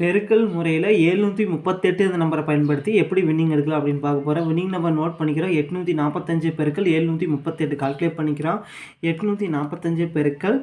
பெருக்கல் முறையில் எழுநூற்றி முப்பத்தெட்டு இந்த நம்பரை பயன்படுத்தி எப்படி வின்னிங் எடுக்கலாம் அப்படின்னு பார்க்க போகிறோம் வின்னிங் நம்பர் நோட் பண்ணிக்கிறோம். எட்நூற்றி நாற்பத்தஞ்சு பெருக்கள் எழுநூற்றி முப்பத்தெட்டு கால்குலேட் பண்ணிக்கிறோம். எட்நூற்றி நாற்பத்தஞ்சு பெருக்கள்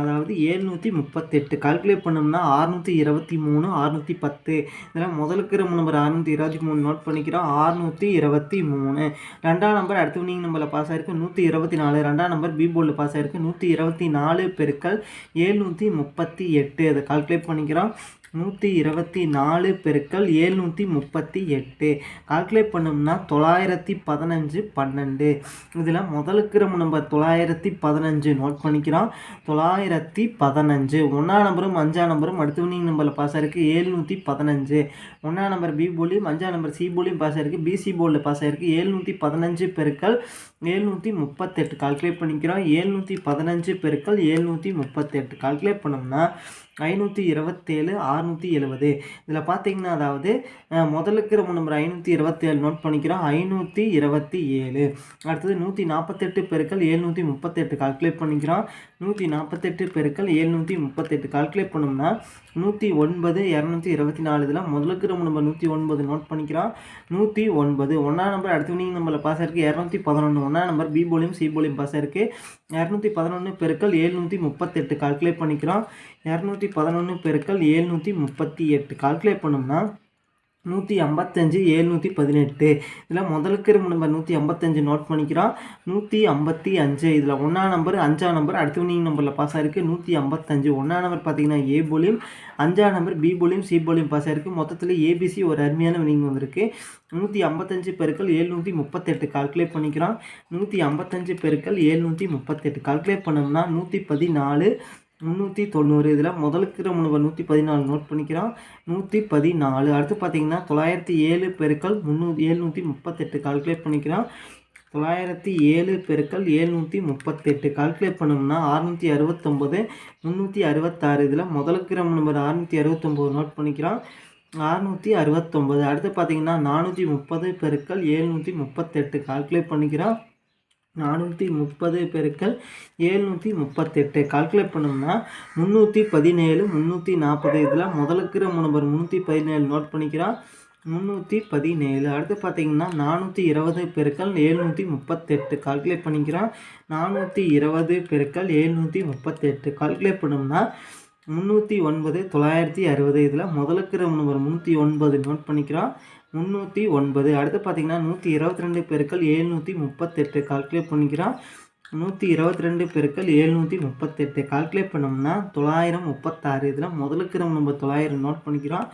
அதாவது எழுநூற்றி முப்பத்தெட்டு கால்குலேட் பண்ணோம்னா அறுநூற்றி இருபத்தி மூணு அறுநூற்றி பத்து. இதெல்லாம் முதலுக்கு ரொம்ப நம்பர் அறுநூற்றி இருபத்தி மூணு நோட் பண்ணிக்கிறோம். அறுநூற்றி இருபத்தி மூணு. ரெண்டாம் நம்பர் அடுத்த வின்னிங் நம்பரில் பாஸ் ஆயிருக்கு நூற்றி இருபத்தி நாலு. ரெண்டாம் நம்பர் பி போர்டில் பாஸ் ஆகிருக்கு நூற்றி இருபத்தி நாலு பெருக்கள் எழுநூற்றி முப்பத்தி எட்டு. அதை கால்குலேட் பண்ணிக்கிறோம். நூற்றி இருபத்தி நாலு பெருக்கள் ஏழ்நூற்றி முப்பத்தி எட்டு. கால்குலேட் பண்ணோம்னா தொள்ளாயிரத்தி பதினஞ்சு பன்னெண்டு. இதில் முதலுக்கு நம்ம நம்பர் தொள்ளாயிரத்தி பதினஞ்சு நோட் பண்ணிக்கிறோம். தொள்ளாயிரத்தி பதினஞ்சு. ஒன்றாம் நம்பரும் அஞ்சாம் நம்பரும் அடுத்து வினிங் நம்பரில் பாஸ் ஆயிருக்கு ஏழ்நூற்றி பதினஞ்சு. ஒன்றாம் நம்பர் பி போலியும் அஞ்சாம் நம்பர் சி போலியும் பாஸ் ஆயிருக்கு. பிசி போர்டில் பாஸ் ஆயிருக்கு. ஏழ்நூற்றி பதினஞ்சு பெருக்கள் ஏழ்நூற்றி முப்பத்தெட்டு. கால்குலேட் பண்ணிக்கிறோம். ஏழ்நூற்றி பதினஞ்சு பெருக்கள் ஏழ்நூற்றி முப்பத்தெட்டு. கால்குலேட் பண்ணோம்னா ஐநூற்றி இருபத்தேழு அறநூற்றி எழுபது இதில் பார்த்தீங்கன்னா அதாவது அஹ், முதலுக்கு நம்ம நம்பர் ஐநூற்றி இருபத்தேழு நோட் பண்ணிக்கிறோம். ஐநூற்றி இருபத்தி ஏழு அடுத்தது நூற்றி நாற்பத்தெட்டு பெருக்கள் ஏழ்நூற்றி முப்பத்தெட்டு கால்குலேட் பண்ணிக்கிறோம். நூற்றி நாற்பத்தெட்டு பெருக்கள் ஏழ்நூற்றி முப்பத்தெட்டு கால்குலேட் பண்ணோம்னா நூற்றி ஒன்பது இரநூத்தி இருபத்தி நாலு. இதில் முதலுக்கு நம்ம நம்பர் நூற்றி ஒன்பது நோட் பண்ணிக்கிறோம். நூற்றி ஒன்பது. ஒன்றாம் நம்பர் அடுத்து நீங்கள் நம்மளை பாஸ் இருக்குது இரநூத்தி பதினொன்று ஒன்றாம் நம்பர் பி போலியும் சி போலியும் பாஸ் இருக்குது இரநூத்தி பதினொன்று பெருக்கள் ஏழ்நூற்றி முப்பத்தெட்டு கால்குலேட் பண்ணிக்கிறோம். இரநூத்தி பதினொன்று பெருக்கள் ஏழ்நூற்றி முப்பத்தி எட்டு. கால்குலேட் பண்ணோம்னா நூற்றி ஐம்பத்தஞ்சு ஏழ்நூற்றி பதினெட்டு. இதில் முதலுக்கு நம்ம நம்பர் நூற்றி ஐம்பத்தஞ்சு நோட் பண்ணிக்கிறோம். நூற்றி ஐம்பத்தி அஞ்சு. இதில் ஒன்றாம் நம்பர் அஞ்சாம் நம்பர் அடுத்த வினிங் நம்பரில் பாஸ் ஆயிருக்கு. நூற்றி ஐம்பத்தஞ்சு. ஒன்றா நம்பர் பார்த்தீங்கன்னா ஏ போலியும் அஞ்சாம் நம்பர் பி போலியும் சி போலியும் பாஸ் ஆயிருக்கு. மொத்தத்தில் ஏபிசி ஒரு அருமையான வினிங் வந்திருக்கு. நூற்றி ஐம்பத்தஞ்சு பெருக்கள் ஏழ்நூற்றி முப்பத்தெட்டு. கால்குலேட் பண்ணிக்கிறோம். நூற்றி ஐம்பத்தஞ்சு பெருக்கள் ஏழ்நூற்றி முப்பத்தெட்டு. கால்குலேட் பண்ணோம்னா நூற்றி பதினாலு முந்நூற்றி தொண்ணூறு. இதில் முதலுக்கு நம்ம நூற்றி பதினாலு நோட் பண்ணிக்கிறோம் நூற்றி பதினாலு. அடுத்து பார்த்தீங்கன்னா தொள்ளாயிரத்தி ஏழு பெருக்கள் முந்நூறு ஏழ்நூற்றி முப்பத்தெட்டு கால்குலேட் பண்ணிக்கிறோம் தொள்ளாயிரத்தி ஏழு பெருக்கள் ஏழ்நூற்றி முப்பத்தெட்டு கால்குலேட் பண்ணோம்னா அறுநூற்றி அறுபத்தொம்போது முந்நூற்றி அறுபத்தாறு. இதில் முதலுக்கு நம்ம நம்பர் அறுநூற்றி அறுபத்தொம்போது நோட் பண்ணிக்கிறோம் அறுநூற்றி அறுபத்தொம்போது. அடுத்து பார்த்தீங்கன்னா நானூற்றி முப்பது பெருக்கள் ஏழ்நூற்றி முப்பத்தெட்டு கால்குலேட் பண்ணிக்கிறோம் நானூற்றி முப்பது பெருக்கள் ஏழ்நூற்றி முப்பத்தெட்டு. கால்குலேட் பண்ணோம்னா முந்நூற்றி பதினேழு முந்நூற்றி நாற்பது இதில் முதலுக்கிற நம்பர். முந்நூற்றி பதினேழு நோட் பண்ணிக்கிறான் முந்நூற்றி பதினேழு. அடுத்து பார்த்தீங்கன்னா நானூற்றி இருபது பெருக்கள் ஏழ்நூற்றி முப்பத்தெட்டு. கால்குலேட் பண்ணிக்கிறோம். நானூற்றி இருபது பெருக்கள் ஏழ்நூற்றி முப்பத்தெட்டு. கால்குலேட் பண்ணோம்னா முந்நூற்றி ஒன்பது தொள்ளாயிரத்தி அறுபது. இதில் முதலுக்கு நம்பர். முந்நூற்றி ஒன்பது நோட் பண்ணிக்கிறோம். முந்நூற்றி ஒன்பது. அடுத்து பார்த்தீங்கன்னா நூற்றி இருபத்தி ரெண்டு பெருக்கள் ஏழ்நூற்றி முப்பத்தெட்டு. கால்குலேட் பண்ணிக்கிறோம். நூற்றி இருபத்தி ரெண்டு பெருக்கள் ஏழ்நூற்றி முப்பத்தெட்டு. கால்குலேட் பண்ணோம்னா தொள்ளாயிரம் முப்பத்தாறு. இதில் முதலுக்கு நம்ம நம்ம தொள்ளாயிரம் நோட் பண்ணிக்கிறோம்.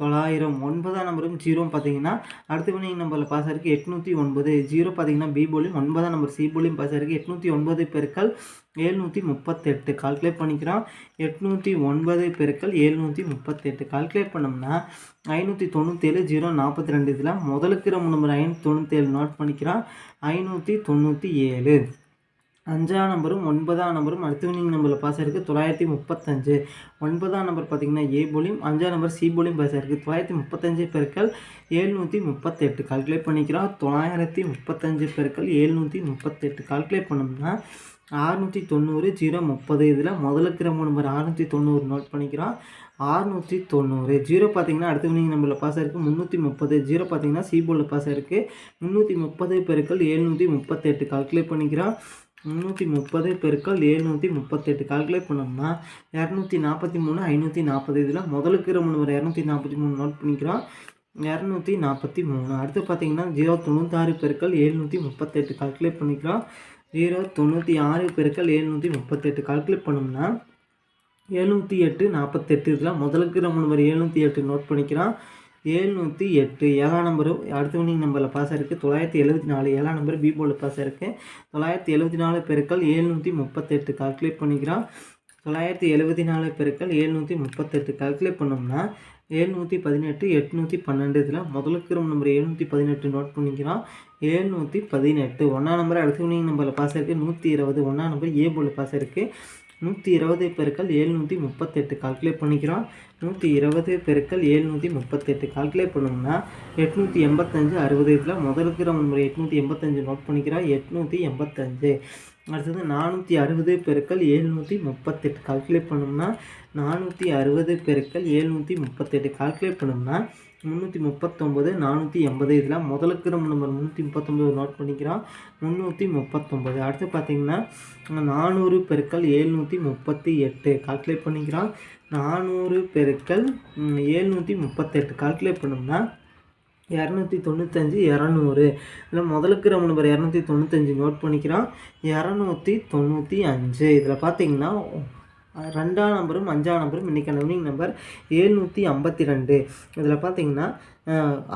தொள்ளாயிரம் ஒன்பதாம் நம்பரும் ஜீரோ பார்த்தீங்கன்னா அடுத்த வினிங் நம்பரில் பாஸ் ஆயிருக்கு எட்நூற்றி ஒன்பது. ஜீரோ பார்த்தீங்கன்னா பி போலியும் ஒன்பதாம் நம்பர் சி போலியும் பாஸ் ஆயிருக்கு எட்நூற்றி ஒன்பது பெருக்கள் ஏழ்நூற்றி முப்பத்தெட்டு. கால்குலேட் பண்ணிக்கிறோம். எட்நூற்றி ஒன்பது பெருக்கள் ஏழ்நூற்றி முப்பத்தெட்டு. கால்குலேட் பண்ணோம்னா ஐநூற்றி தொண்ணூற்றேழு ஜீரோ நாற்பத்தி ரெண்டு. இதில் முதலுக்கு ரொம்ப நம்பர் ஐநூற்றி தொண்ணூற்றேழு நோட் பண்ணிக்கிறோம். ஐநூற்றி தொண்ணூற்றி ஏழு. அஞ்சாம் நம்பரும் ஒன்பதாம் நம்பரும் அடுத்த வினிங் நம்பரில் பாஸ் ஆயிருக்கு தொள்ளாயிரத்தி முப்பத்தஞ்சு. ஒன்பதாம் நம்பர் பார்த்தீங்கன்னா ஏ போலியும் அஞ்சாம் நம்பர் சி போலியும் பாஸ் ஆயிருக்கு தொள்ளாயிரத்தி முப்பத்தஞ்சு பெருக்கள் ஏழ்நூற்றி முப்பத்தெட்டு. கால்குலேட் பண்ணிக்கிறோம் தொள்ளாயிரத்தி முப்பத்தஞ்சு பெருக்கள் ஏழ்நூற்றி முப்பத்தெட்டு. கால்குலேட் பண்ணோம்னா ஆறுநூற்றி தொண்ணூறு ஜீரோ முப்பது. இதில் முதலுக்கு நம்ம நம்பர் ஆறுநூற்றி தொண்ணூறு நோட் பண்ணிக்கிறோம் ஆறுநூற்றி தொண்ணூறு. ஜீரோ பார்த்தீங்கன்னா அடுத்த வினிங் நம்பரில் பாஸ் ஆயிருக்கு முந்நூற்றி முப்பது. ஜீரோ பார்த்தீங்கன்னா சி போர்டில் பாஸ் ஆயிருக்கு முந்நூற்றி முப்பது பெருக்கள் ஏழ்நூற்றி முப்பத்தெட்டு. கால்குலேட் பண்ணிக்கிறோம் முந்நூற்றி முப்பது பெருக்கள் ஏழ்நூற்றி முப்பத்தெட்டு. கால்குலேட் பண்ணோம்னா இரநூத்தி நாற்பத்தி மூணு ஐநூற்றி நாற்பது. இதில் முதலுக்கு நம்ம நம்பர் இரநூத்தி நாற்பத்தி மூணு நோட் பண்ணிக்கிறோம். இரநூத்தி நாற்பத்தி மூணு. அடுத்து பார்த்தீங்கன்னா ஜீரோ தொண்ணூத்தாறு பெருக்கள் ஏழ்நூற்றி முப்பத்தெட்டு. கால்குலேட் பண்ணிக்கிறோம். ஜீரோ தொண்ணூற்றி ஆறு பெருக்கள் ஏழ்நூற்றி முப்பத்தெட்டு. கால்குலேட் பண்ணோம்னா எழுநூற்றி எட்டு நாற்பத்தெட்டு. இதில் முதலுக்கு நம்ம நம்பர் எழுநூற்றி எட்டு நோட் பண்ணிக்கிறான் ஏழ்நூற்றி எட்டு ஏழாம் நம்பரு. அடுத்த வினிங் நம்பரில் பாஸ் இருக்குது தொள்ளாயிரத்தி எழுபத்தி நாலு ஏழாம் நம்பர் பி போர்டில் பாஸ் இருக்குது தொள்ளாயிரத்தி எழுபத்தி நாலு பெருக்கள் ஏழ்நூற்றி முப்பத்தெட்டு கால்குலேட் பண்ணிக்கிறோம். தொள்ளாயிரத்தி எழுபத்தி நாலு பெருக்கள் ஏழ்நூற்றி முப்பத்தெட்டு கால்குலேட் பண்ணோம்னா ஏழ்நூற்றி பதினெட்டு எட்நூற்றி பன்னெண்டு இதில் முதலுக்கு நம்ம நம்பர் எழுநூற்றி பதினெட்டு நோட் பண்ணிக்கிறோம். ஏழ்நூற்றி பதினெட்டு. ஒன்றாம் நம்பர் அடுத்த வினிங் நம்பரில் பாஸ் இருக்குது நூற்றி இருபது. ஒன்றாம் நம்பர் ஏ போர்டில் பாஸ் இருக்குது நூற்றி இருபது பெருக்கள் ஏழ்நூற்றி முப்பத்தெட்டு கால்குலேட் பண்ணிக்கிறோம். நூற்றி இருபது பெருக்கள் ஏழ்நூற்றி முப்பத்தெட்டு கால்குலேட் பண்ணோம்னா எட்நூற்றி எண்பத்தஞ்சு அறுபது இதில் முதலுக்கு நம்ம எட்நூற்றி எண்பத்தஞ்சு நோட் பண்ணிக்கிறோம். எட்நூற்றி எண்பத்தஞ்சு. அடுத்தது நானூற்றி அறுபது பெருக்கள் ஏழ்நூற்றி முப்பத்தெட்டு கால்குலேட் பண்ணோம்னா நானூற்றி அறுபது பெருக்கள் ஏழ்நூற்றி முப்பத்தெட்டு கால்குலேட் பண்ணோம்னா முந்நூற்றி முப்பத்தொம்பது நானூற்றி எண்பது. இதில் முதலுக்கு நம்ம நம்பர் முந்நூற்றி முப்பத்தொம்பது நோட் பண்ணிக்கிறோம் முந்நூற்றி முப்பத்தொம்பது அடுத்து பார்த்தீங்கன்னா நானூறு பெருக்கள் ஏழ்நூற்றி முப்பத்தி எட்டு கால்குலேட் பண்ணிக்கிறோம் நானூறு பெருக்கள் ஏழ்நூற்றி முப்பத்தெட்டு. கால்குலேட் பண்ணோம்னா இரநூத்தி தொண்ணூத்தஞ்சு இரநூறு. இதில் முதலுக்கு நம்ம நம்பர் இரநூத்தி தொண்ணூத்தஞ்சு நோட் பண்ணிக்கிறோம் இரநூத்தி தொண்ணூற்றி அஞ்சு. இதில் பார்த்தீங்கன்னா ரெண்டாம் நம்பரும் அஞ்சாம் நம்பரும் இன்றைக்கான வினிங் நம்பர் ஏழ்நூற்றி ஐம்பத்தி ரெண்டு. இதில் பார்த்தீங்கன்னா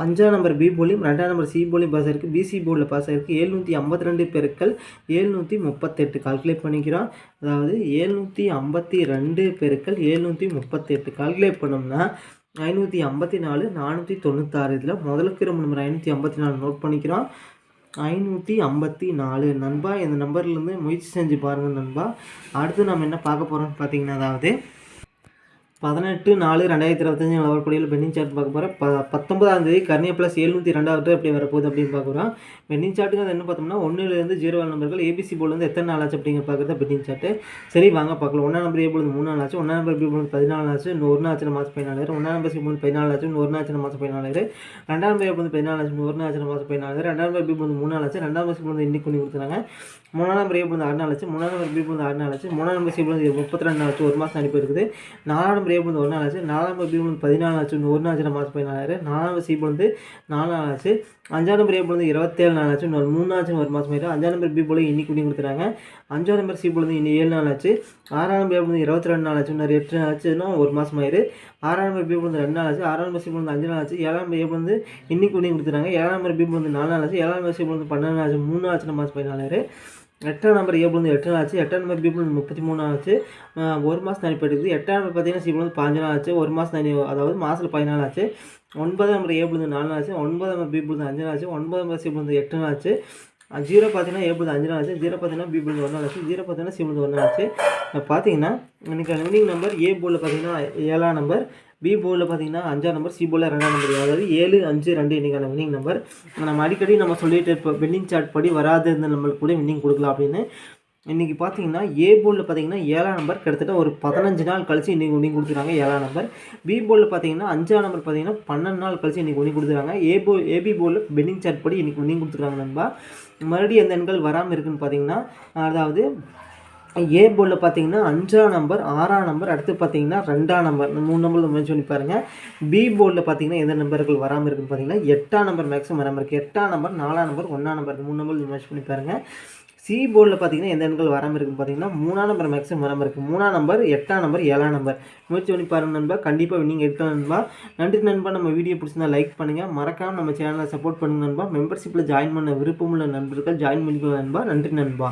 அஞ்சாம் நம்பர் பி போலியும் ரெண்டாம் நம்பர் சி போலியும் பாஸ் இருக்குது பிசி போர்டில் பாஸ் ஆகிருக்கு ஏழ்நூற்றி ஐம்பத்தி ரெண்டு பெருக்கள் ஏழ்நூற்றி முப்பத்தெட்டு கால்குலேட் பண்ணிக்கிறோம். அதாவது ஏழ்நூற்றி ஐம்பத்தி ரெண்டு பெருக்கள் ஏழ்நூற்றி முப்பத்தெட்டு கால்குலேட் பண்ணோம்னா ஐநூற்றி ஐம்பத்தி நாலு நானூற்றி தொண்ணூத்தாறு. இதில் முதலுக்கு ரொம்ப நம்பர் ஐநூற்றி ஐம்பத்தி நாலு நோட் பண்ணிக்கிறோம். ஐநூற்றி ஐம்பத்தி நாலு. நண்பா இந்த நம்பர்லேருந்து முயற்சி செஞ்சு பாருங்கள் நண்பா. அடுத்து நம்ம என்ன பார்க்க போகிறோம்னு பார்த்தீங்கன்னா அதாவது பதினெட்டு நாலு ரெண்டாயிரத்தி இருபத்தஞ்சு வரக்கூடியில் பெண்டிங் சார்ட் பார்க்க போகிறோம் ப பத்தொன்பதாம் தேதி கர்ணியா ப்ளஸ் எழுநூற்றி ரெண்டாவது எப்படி வரப்போகுது அப்படின்னு பார்க்குறோம் பெண்டிங் சார்ட்டுங்கிறது என்ன பார்த்தோம்னா ஒன்றுலேருந்து ஜீரோ நம்பர்கள் ஏபிசி போர்டுலேருந்து எத்தனை நாள் ஆச்சு அப்படிங்கிற பார்க்குறது பெண்டிங் சார்ட்டு சரி வாங்க பார்க்கலாம் ஒன்றாம் நம்பர் ஏ போர்டு மூணு நாள் ஆச்சு ஒன்றாம் நம்பர் பி போர்டு பதினாலு ஆச்சு ஒரு நாள் மாதம் பதினாலாயிரம் ஒன்றாம் நம்பர் சி போர்டு பதினாலு ஆச்சு ஒரு நாள் மாதம் பதினாலாயிரம் ரெண்டாம் நம்பர் ஏ போர்டு பதினாலு ஆச்சு ஒரு நாள் மாதம் பதினாலாயிரம் ரெண்டாம் நம்பர் பி போர்டு மூணு நாள் ஆச்சு ரெண்டாம் நம்பர் சி போர்டு இன்னைக்கு பண்ணி கொடுத்துறாங்க மூணாம் நம்பர் ஏ போர்டு ஆறு நாள் ஆச்சு மூணாம் நம்பர் பி போர்டு ஆறு நாள் ஆச்சு மூணாம் நம்பர் சி போர்டு முப்பத்தி ரெண்டு நாள் ஆச்சு ஒரு மாதம் அனுப்பி இருக்குது நாலாம் நம்பர் ஏ ஒரு நாள் ஆச்சு நாலாம் நம்பர் பதினாலு ஆச்சு ஒரு நாள் ஆச்சு மாதம் பதினாலாயிரம் நாலாம் நம்பர் சி வந்து நாலு நாள் ஆச்சு அஞ்சாம் நம்பர் ஏ வந்து இருபத்தேழு நாள் ஆச்சு. இன்னொரு மூணு நாள் ஆச்சு ஒரு மாதம் ஆயிடும் அஞ்சாம் நம்பர் பி போல இன்னைக்கு பண்ணி கொடுத்துறாங்க அஞ்சாம் நம்பர் சி போர்டு இன்னும் ஏழு நாள் ஆச்சு. ஆறாம் நம்பர் ஏ போர்டு இருபத்தி ரெண்டு நாள் ஆச்சு. இன்னொரு எட்டு நாள் ஆச்சுன்னா ஒரு மாதம் ஆயிரு. ஆறாம் நம்பர் பி போர்டு ரெண்டு நாள் ஆச்சு. ஆறாம் நம்பர் சி வந்து அஞ்சு நாள் ஆச்சு. ஏழாம் நம்பர் ஏ போர்டு இன்னைக்கு பண்ணி கொடுத்துறாங்க ஏழாம் நம்பர் பி வந்து நாலு நாள் ஆச்சு. ஏழாம் நம்பர் சி போர்டு பன்னெண்டு நாள் ஆச்சு. மூணு ஆச்சு மாதம் பதினாலாயிரம் எட்டாம் நம்பர் ஏபிள் வந்து எட்டு நாள் ஆச்சு எட்டாம் நம்பர் பி வந்து முப்பத்தி மூணு நாள் ஆச்சு ஒரு மாதம் தனி போயிட்டு எட்டாம் நம்பர் பார்த்தீங்கன்னா சிபிள் வந்து பாஞ்சு நாள் ஆச்சு ஒரு மாதம் தனி அதாவது மாதத்தில் பதினாலு ஆச்சு ஒன்பதாம் நம்பர் ஏபிள் வந்து நாலு நாள் ஆச்சு ஒன்பதாம் நம்பர் பி வந்து அஞ்சு நாள் ஆச்சு ஒன்பதாம் நம்பர் சிபிள் வந்து எட்டு நாள் ஆச்சு ஜீரோ பார்த்தீங்கன்னா ஏபிள் அஞ்சு நாள் ஆச்சு ஜீரோ பார்த்தீங்கன்னா பி வந்து நாள் ஆச்சு ஜீரோ பார்த்தீங்கன்னா சி வந்து ஆச்சு பார்த்தீங்கன்னா இன்னைக்கு வினிங் நம்பர் ஏ போர்டில் பார்த்தீங்கன்னா ஏழாம் நம்பர் பி போலில் பார்த்தீங்கன்னா அஞ்சாம் நம்பர் சி போலில் ரெண்டாம் நம்பர் அதாவது ஏழு அஞ்சு ரெண்டு இன்றைக்கான வின்னிங் நம்பர் நம்ம அடிக்கடி நம்ம சொல்லிட்டு இருப்போம் வின்னிங் சார்ட் படி வராது இந்த நம்மளுக்கு கூட வின்னிங் கொடுக்கலாம் அப்படின்னு. இன்றைக்கி பார்த்தீங்கன்னா ஏ போலில் பார்த்தீங்கன்னா ஏழாம் நம்பர் கிட்டத்தட்ட ஒரு பதினஞ்சு நாள் கழிச்சு இன்றைக்கி வின்னிங் கொடுத்துருக்காங்க ஏழாம் நம்பர் பி போலில் பார்த்தீங்கன்னா அஞ்சாம் நம்பர் பார்த்தீங்கன்னா பன்னெண்டு நாள் கழிச்சு இன்றைக்கி வின்னிங் கொடுத்துருக்காங்க ஏ போ ஏபி போர்டில் பெண்டிங் சார்ட் படி இன்றைக்கி வின்னிங் கொடுத்துருக்காங்க நண்பா. மறுபடியும் எந்த எண்கள் வராமல் இருக்குன்னு பார்த்தீங்கன்னா அதாவது ஏ போர்டில் பார்த்தீங்கன்னா அஞ்சாம் நம்பர் ஆறாம் நம்பர் அடுத்து பார்த்தீங்கன்னா ரெண்டாம் நம்பர் மூணு நம்பர் மென்ஷன் பண்ணி பாருங்கள் பி போர்டில் பார்த்தீங்கன்னா எந்த நம்பர்கள் வராமல் இருக்குன்னு பார்த்தீங்கன்னா எட்டாம் நம்பர் மேக்ஸிமம் வராமல் இருக்குது எட்டாம் நம்பர் நாலாம் நம்பர் ஒன்றாம் நம்பர் மூணு நம்பர் மென்ஷன் பண்ணி பாருங்கள் சி போர்டில் பார்த்தீங்கன்னா எந்த எண்கள் வராமல் இருக்குன்னு பார்த்தீங்கன்னா மூணாம் நம்பர் மேக்ஸிமம் வராமல் இருக்குது மூணாம் நம்பர் எட்டாம் நம்பர் ஏழாம் நம்பர் முயற்சி பண்ணி பாருங்க நண்பா. கண்டிப்பாக நீங்கள் எடுக்கலாம் நண்பா. நன்றி நண்பா. நம்ம வீடியோ பிடிச்சிருந்தா லைக் பண்ணுங்கள் மறக்காமல் நம்ம சேனலை சப்போர்ட் பண்ணுங்க நண்பா. மெம்பர்ஷிப்பில் ஜாயின் பண்ண விருப்பமுள்ள நண்பர்கள் ஜாயின் பண்ணிக்கோங்க நண்பா. நன்றி நண்பா.